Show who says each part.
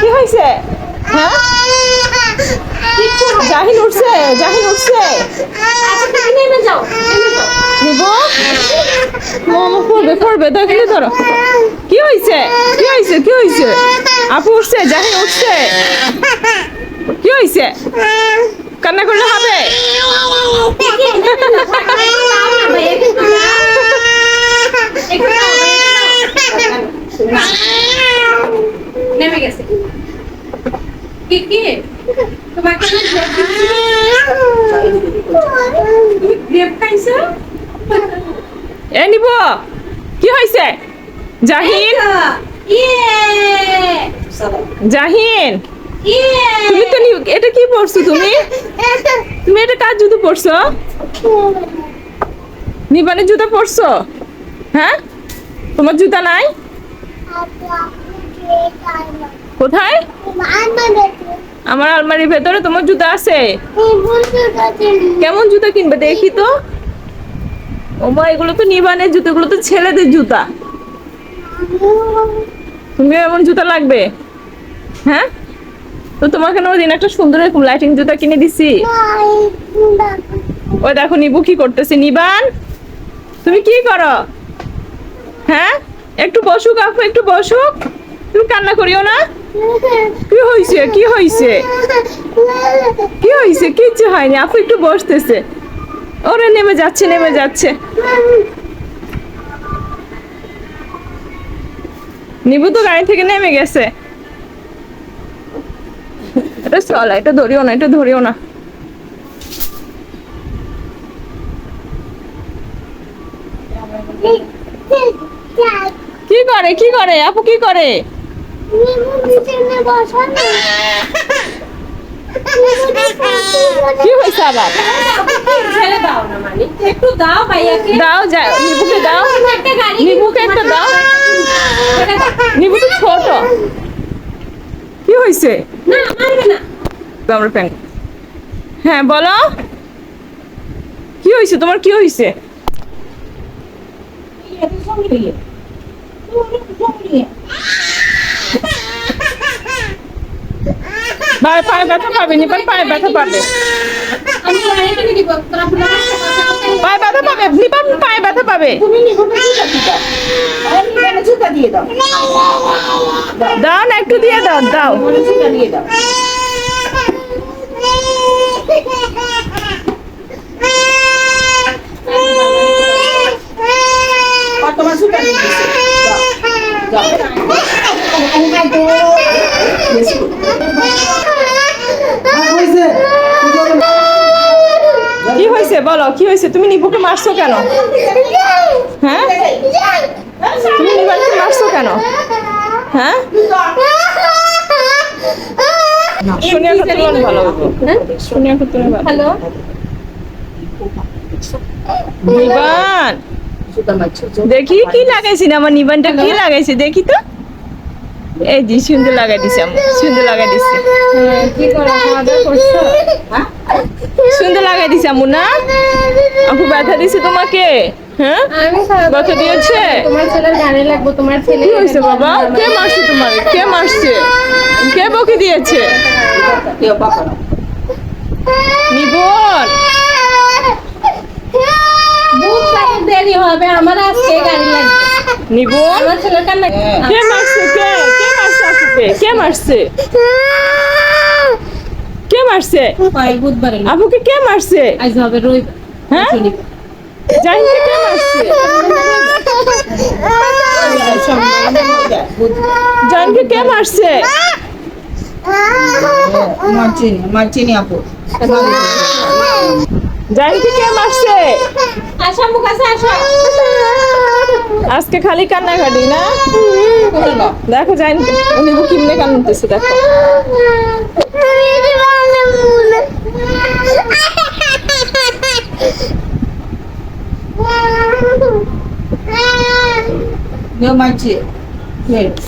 Speaker 1: কি হয়েছে
Speaker 2: হ্যাঁ। জাহিন উঠছে জাহিন উঠছে।
Speaker 1: তুমি নেমে যাও নেমে
Speaker 2: নিব মামা পড়বে পড়বে দেখলে ধরো কি হয়েছে কি হয়েছে কি হয়েছে আপু উঠছে জাহিন উঠছে। কি হয়েছে কান্না করলে হবে?
Speaker 1: নেমে গেছে। কি কি? তোমাকে আমি গ্রেপ দিয়েছি। তুমি গ্রেপ খাইছো?
Speaker 2: এ নিব। কি হয়েছে জাহিন? জাহিন! তুমি তো এটা কি পড়ছো তুমি? তুমি এটা কার জুতো পড়ছো নিবানের জুতো পড়ছো হ্যাঁ? তোমার জুতা নাই? কোথায়? আমার আলমারির ভেতরে তোমার জুতা আছে। কেমন জুতা কিনবে দেখি তো। ওমা এগুলো তো নিবানের জুতো এগুলো তো ছেলেদের জুতা। তুমি এমন জুতা লাগবে? হ্যাঁ? তো তোমাকে না ওই দিন একটা সুন্দর এরকম লাইটিং জুতা কিনে দিছি। ওই দেখো নিবু কি করতেছে। নিবান তুমি কি করো? হ্যাঁ? একটু বসুক আপু একটু বসুক। তুমি কান্না করিও না। কি হয়েছে কি হয়েছে কি হয়েছে কিচ্ছু হয়নি। আপু একটু বসতেছে। ওরে নেমে যাচ্ছে নেমে যাচ্ছে। নিবু তো গাড়ি থেকে নেমে গেছে। এটা চলা এটা ধরিও না এটা ধরিও না। কি করে কি করে? আপু কি করে? কি হয়েছে আবার?
Speaker 1: দাও মানে দাও ভাইয়াকে।
Speaker 2: দাও যাও। নিবুকে দাও। নিবুকে একটা দাও। নিবু তো ছোট। কি হয়েছে
Speaker 1: না
Speaker 2: আমরা হ্যাঁ বলো। কি হয়েছে তোমার কি হয়েছে পায়ে ব্যথা পাবে নিপান পায়ে ব্যথা পাবে। পায়ে ব্যথা পাবে নিপান পায়ে পাবে?
Speaker 3: দাও।
Speaker 2: না একটু দিয়ে দাও দাও
Speaker 3: নিবনে জুতা দিয়ে দাও আর তোমার জুতা দিয়ে দিছে যাও যাও বেশি করে।
Speaker 2: কি হয়েছে বলো কি হয়েছে? তুমি নিপুকে মারছো কেন? হ্যাঁ? তুমি নিবানকে মারছো কেন? হ্যাঁ? সোনিয়া খাতুন ভালো। সোনিয়া খাতুন ভালো।
Speaker 1: হ্যালো?
Speaker 2: নিবান! দেখি কি লাগাইছি না আমার নিবানটা? কি লাগাইছে দেখি তো। এই জি সুন্দর লাগাই দিছে আমি সুন্দর লাগাই দিছে।
Speaker 1: কি করো? খাওয়া দাওয়া করছ?
Speaker 3: হ্যাঁ
Speaker 2: সুন্দর লাগাই দিছে আমু না? আপু ব্যথা দিছে তোমাকে? হ্যাঁ? ব্যথা দিয়েছে?
Speaker 1: তোমার ছেলের গানে লাগবো তোমার ছেলে
Speaker 2: কি হয়েছে বাবা? কে মারছে তোমার? কে মারছে? কে বকে দিয়েছে? নিবন
Speaker 1: দেরি হবে আমার আজকে গাড়ি লাগবে।
Speaker 2: নিবন
Speaker 1: আমার ছেলের কান্না
Speaker 2: কে মারছে? কে? কে মারছে কে মারছে? কে মারছে?
Speaker 1: বুধবারে
Speaker 2: আপুকে কে মারছে?
Speaker 1: আজ হবে রবিবার।
Speaker 2: হ্যাঁ? কে মারছে? জাহিদকে কে মারছে?
Speaker 3: মার্চিনি মার্চিনি আপু।
Speaker 2: কে মারছে?
Speaker 1: আসা মুখ আছে আসা।
Speaker 2: আজকে খালি কান্নাকাটি না? দেখো জাহিদ উনি কিমনে কান্নাতেছে দেখো।
Speaker 3: Meu mate. Gente.